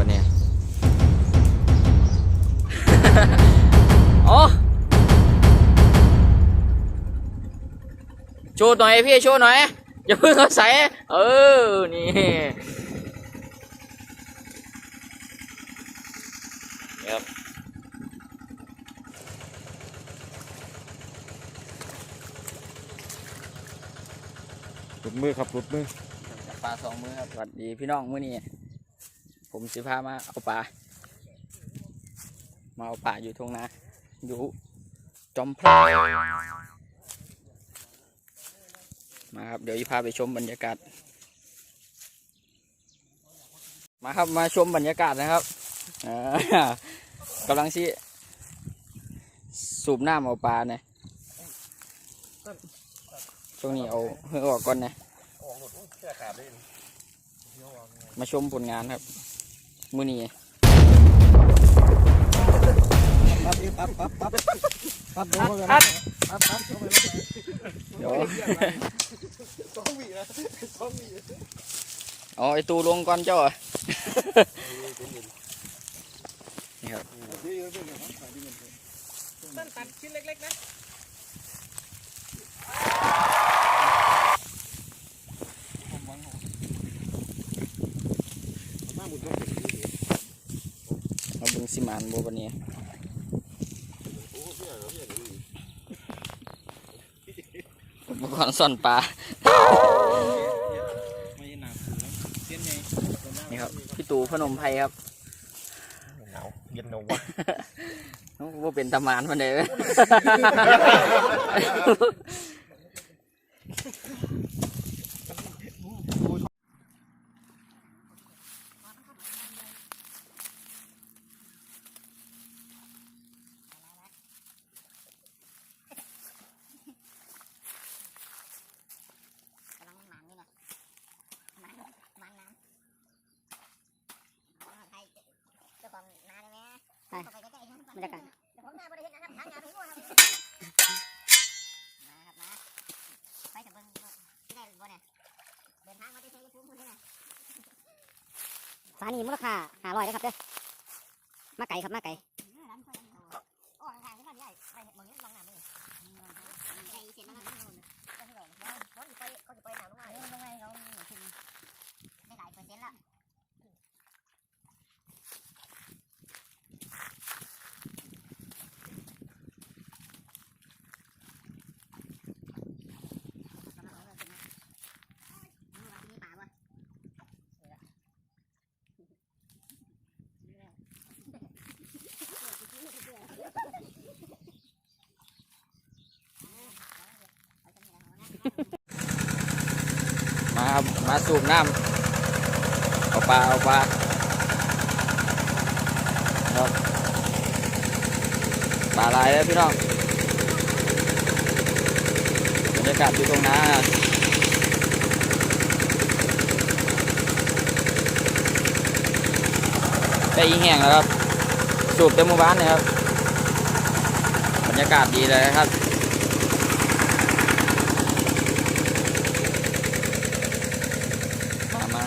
วันนี้อ๋อโชว์หน่อยพี่โชว์หน่อย อย่าเพิ่งเอาใส่เออ นี่ครับหลุดมือครับหลุดมือจับปลาสองมือครับสวัสดีพี่น้องมื้อนี้ ผมสิพามาเอาปลา มาเอาปลาอยู่ทงนา อยู่จอมพลามาครับ เดี๋ยวจะพาไปชมบรรยากาศ มาครับมาชมบรรยากาศนะครับอ่ากำลังสิสูบน้ำเอาปลาเนี่ยช่วงนี้เอาเพื่อออกก่อนนะมาชมผลงานครับ มือนี้ปั๊บปั๊บปั๊บปั๊บปั๊บเดี๋ยวเข้าไปคัดปั๊บปั๊บเข้าไปเดี๋ยวสองวีนะสองวีเอาไอตูลงก่อนเจ้าอะนี่ครับดีเลยดีเลยครับดีเลยต้นตัดชิ้นเล็กๆนะ มาหมุนต้องมาเบึงสิมานโบวันนี้อุปกรณ์ซ่อนปลา ไม่หนักเส้นใหญ่นี่ครับ พี่ตู่พนมไพรครับหนาวเย็นหนาววะว่าเป็นตำมานมันเลย กำลังหมันนี่นะหมันหมันน้ำอ๋อใครเจ้าของนาได้ไหมไปเข้าไปใกล้ๆบ รรยากาศเจ้าของนาบริเวณนะครับทางงานไปมั่วครับมาครับมาไปจะเบิ่งที่ได้บ่เนี่ยเดินทางมาที่ชัยภูมิพุ่นนี่นะสานีมูลค่าหาร้อยนะครับเด้อมาไก่ครับมาไก่ ร้านคนโอ้ทางที่บ้านใหญ่ไปเบิ่งนี่ลองน้ำนี่ใจเสียนะครับก็ที่ไหนเขาจะไปเขาจะไปหนาวลงมาลงมาเขาถึงได้หลายเปอร์เซ็นต์ละ มาครับมาสูบน้ำเอาปลาเอาปลาครับปลาลายแล้วพี่น้องบรรยากาศอยู่ตรงน้าได้อีแห้งแล้วครับ สูบเต็มหมู่บ้านเลยครับ บรรยากาศดีเลยครับ มามา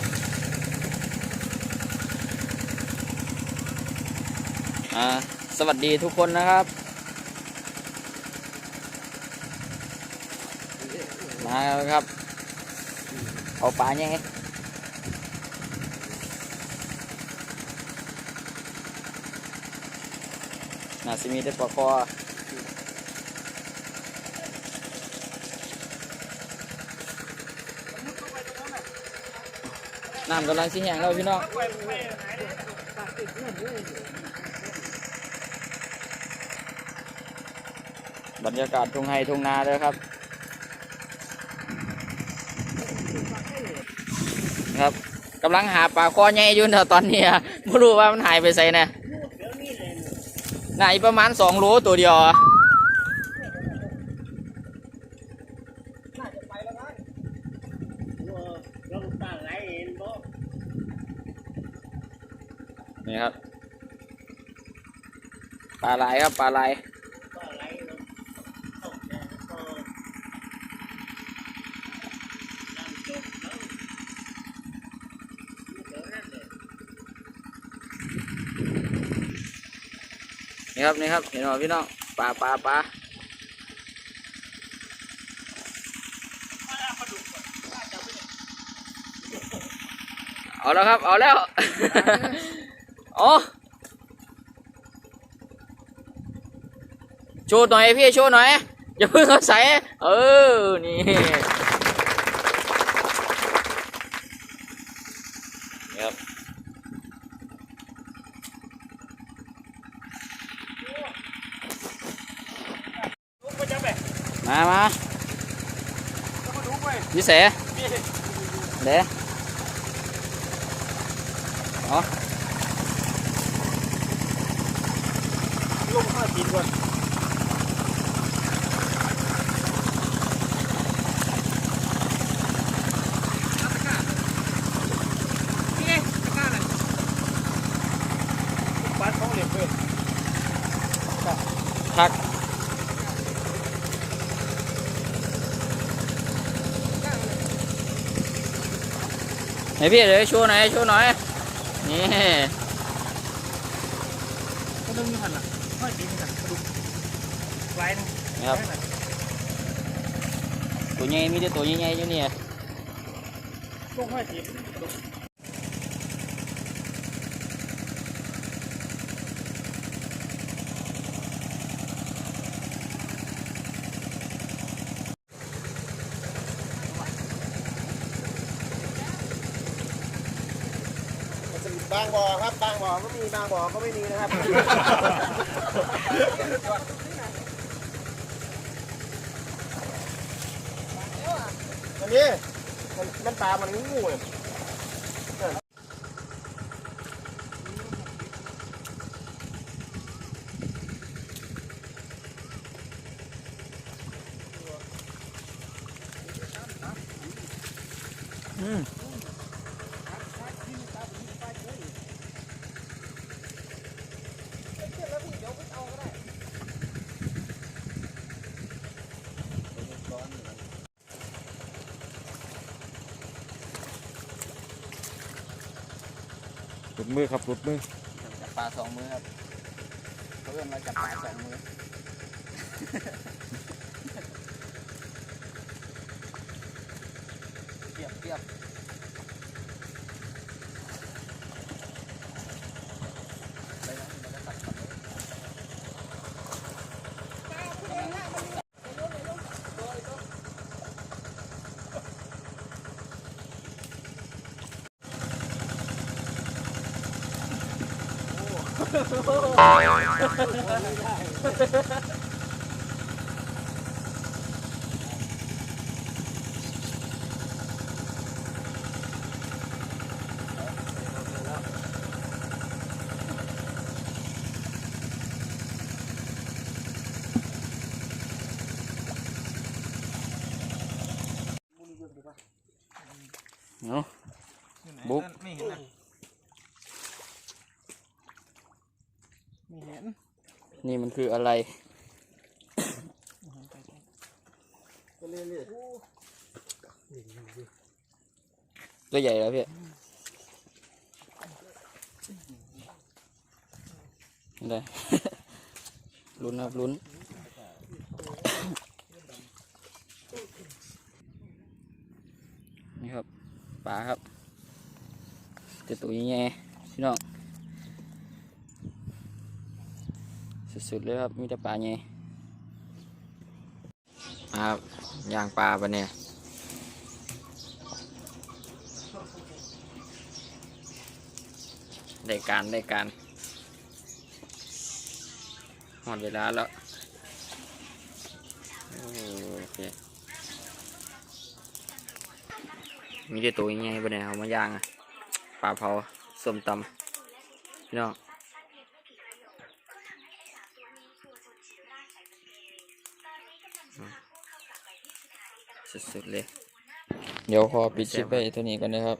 อ่า สวัสดีทุกคนนะครับ มาแล้วครับ เอาปลายังไงน่าสิมีได้ปลาคอน้ำกำลังสิแห้งแล้วพี่น้อง บรรยากาศทุ่งไฮทุ่งนาเลยครับครับกำลังหาปลาคอใหญ่อยู่เถอะตอนนี้ไม่รู้ว่ามันหายไปใส่นะไหนประมาณสองโลตัวเดียวนี่ครับปลาไหลครับปลาไหล นี่ครับนี่ครับเห็นไหมพี่น้องปลาปลาปลาเอาแล้วครับ เอาแล้วโอ๋อโชว์หน่อยพี่โชว์หน่อยอย่าเพิ่งเอาใส่เออนี่ครับ มามา วิเศษเด้อ๋อลงข้ากินก่อน นี่ ไงตะกร้าน่ะบ้านเขาเหลี่ยมเพื่อนพักไหนพี่เดี๋ยวโชว์หน่อยโชว์หน่อยนี่ก็ต้องมีหันล่ะค่อยกินกันกระดูกไว้นะนะครับตัวใหญ่มีแต่ตัวใหญ่ๆอยู่เนี่ยลงข้ากิน บางบ่อครับบางบ่อก็มีบางบ่อก็ไม่มีนะครับ อันนี้มันมันปลามันงูเนี่ย ลุดมือครับหลุดมือ จับปลาสองมือครับเพื่อนเราจับปลาสองมือ เนาะ บุ๊ก ไม่เห็นนะไม่เห็นนี่มันคืออะไรตัวใหญ่แล้วพี่ได้ ลุ้นครับลุ้นนี่ครับปลาครับเจะตัวใหญ่ๆพี่น้อง สุดๆเลยครับ มีแต่ปลาใหญ่มาครับย่างปลาปะเนี่ยได้การได้การหมดเวลาแล้วโอเคมีแต่ตัวใหญ่ๆปะเนี่ยเอามาย่างอะปลาเผาส้มตำพี่น้อง สุดๆเลย เดี๋ยวขอปิดคลิปไปเท่านี้ก่อนนะครับ